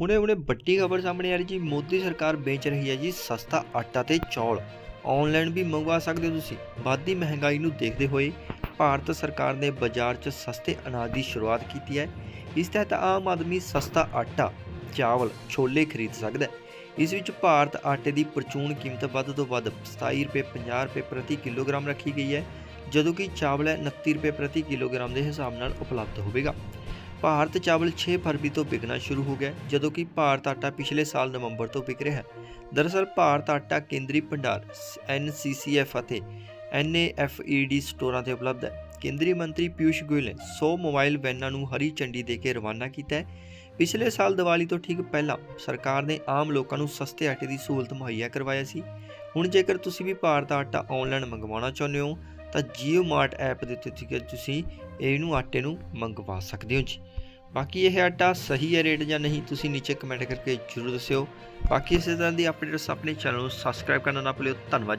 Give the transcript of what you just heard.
ਹੁਣੇ ਹੁਣੇ ਵੱਡੀ ਖਬਰ ਸਾਹਮਣੇ ਆ ਰਹੀ ਜੀ। ਮੋਦੀ ਸਰਕਾਰ ਵੇਚ ਰਹੀ ਹੈ ਜੀ ਸਸਤਾ ਆਟਾ ਤੇ ਚੌਲ। ਆਨਲਾਈਨ ਵੀ ਮੰਗਵਾ ਸਕਦੇ ਹੋ ਤੁਸੀਂ। ਵੱਧਦੀ ਮਹਿੰਗਾਈ ਨੂੰ ਦੇਖਦੇ ਹੋਏ ਭਾਰਤ ਸਰਕਾਰ ਨੇ ਬਾਜ਼ਾਰ 'ਚ ਸਸਤੇ ਅਨਾਜ ਦੀ ਸ਼ੁਰੂਆਤ ਕੀਤੀ ਹੈ। ਇਸ ਤਹਿਤ ਆਮ ਆਦਮੀ ਸਸਤਾ ਆਟਾ, ਚਾਵਲ, ਛੋਲੇ ਖਰੀਦ ਸਕਦਾ ਹੈ। ਇਸ ਵਿੱਚ ਭਾਰਤ ਆਟੇ ਦੀ ਪ੍ਰਚੂਨ ਕੀਮਤ ਵੱਧ ਤੋਂ ਵੱਧ 27 ਰੁਪਏ 50 ਰੁਪਏ ਪ੍ਰਤੀ ਕਿਲੋਗ੍ਰਾਮ ਰੱਖੀ ਗਈ ਹੈ। ਜਦੋਂ ਕਿ ਚਾਵਲ ਹੈ 29 ਰੁਪਏ ਪ੍ਰਤੀ ਕਿਲੋਗ੍ਰਾਮ ਦੇ ਹਿਸਾਬ ਨਾਲ ਉਪਲਬਧ ਹੋਵੇਗਾ। ਭਾਰਤ ਚਾਵਲ 6 ਫਰਵਰੀ ਤੋਂ ਵਿਕਣਾ ਸ਼ੁਰੂ ਹੋ ਗਿਆ ਜਦੋਂ ਕਿ ਭਾਰਤ ਆਟਾ ਪਿਛਲੇ ਸਾਲ ਨਵੰਬਰ ਤੋਂ ਵਿਕ ਰਿਹਾ ਹੈ। ਦਰਅਸਲ, ਭਾਰਤ ਆਟਾ ਕੇਂਦਰੀ ਭੰਡਾਰ NCCF ਅਤੇ NAFED ਸਟੋਰਾਂ ਤੇ ਉਪਲਬਧ ਹੈ। ਕੇਂਦਰੀ ਮੰਤਰੀ ਪਿਊਸ਼ ਗੋਇਲ ਨੇ 100 ਮੋਬਾਈਲ ਵੈਨਾਂ ਨੂੰ ਹਰੀ ਝੰਡੀ ਦੇ ਕੇ ਰਵਾਨਾ ਕੀਤਾ ਹੈ। ਪਿਛਲੇ ਸਾਲ ਦੀਵਾਲੀ ਤੋਂ ਠੀਕ ਪਹਿਲਾਂ ਸਰਕਾਰ ਨੇ ਆਮ ਲੋਕਾਂ ਨੂੰ ਸਸਤੇ ਆਟੇ ਦੀ ਸਹੂਲਤ ਮੁਹੱਈਆ ਕਰਵਾਇਆ ਸੀ। ਹੁਣ ਜੇਕਰ ਤੁਸੀਂ ਵੀ ਭਾਰਤ ਆਟਾ ਆਨਲਾਈਨ ਮੰਗਵਾਉਣਾ ਚਾਹੁੰਦੇ ਹੋ ਤਾਂ ਜੀਓ ਮਾਰਟ ਐਪ ਦੇ ਉੱਤੇ ਠੀਕ ਹੈ, ਤੁਸੀਂ ਇਹਨੂੰ ਆਟੇ ਨੂੰ ਮੰਗਵਾ ਸਕਦੇ ਹੋ ਜੀ। ਬਾਕੀ ਇਹ ਆਟਾ ਸਹੀ ਹੈ ਰੇਟ ਜਾਂ ਨਹੀਂ, ਤੁਸੀਂ ਨੀਚੇ ਕਮੈਂਟ ਕਰਕੇ ਜਰੂਰ ਦੱਸਿਓ। ਬਾਕੀ ਇਸੇ ਤਰ੍ਹਾਂ ਦੀ ਅਪਡੇਟਸ ਆਪਣੇ ਚੈਨਲ ਨੂੰ ਸਬਸਕ੍ਰਾਈਬ ਕਰਨਾ ਨਾ ਭੁੱਲਿਓ। ਧੰਨਵਾਦ ਜੀ।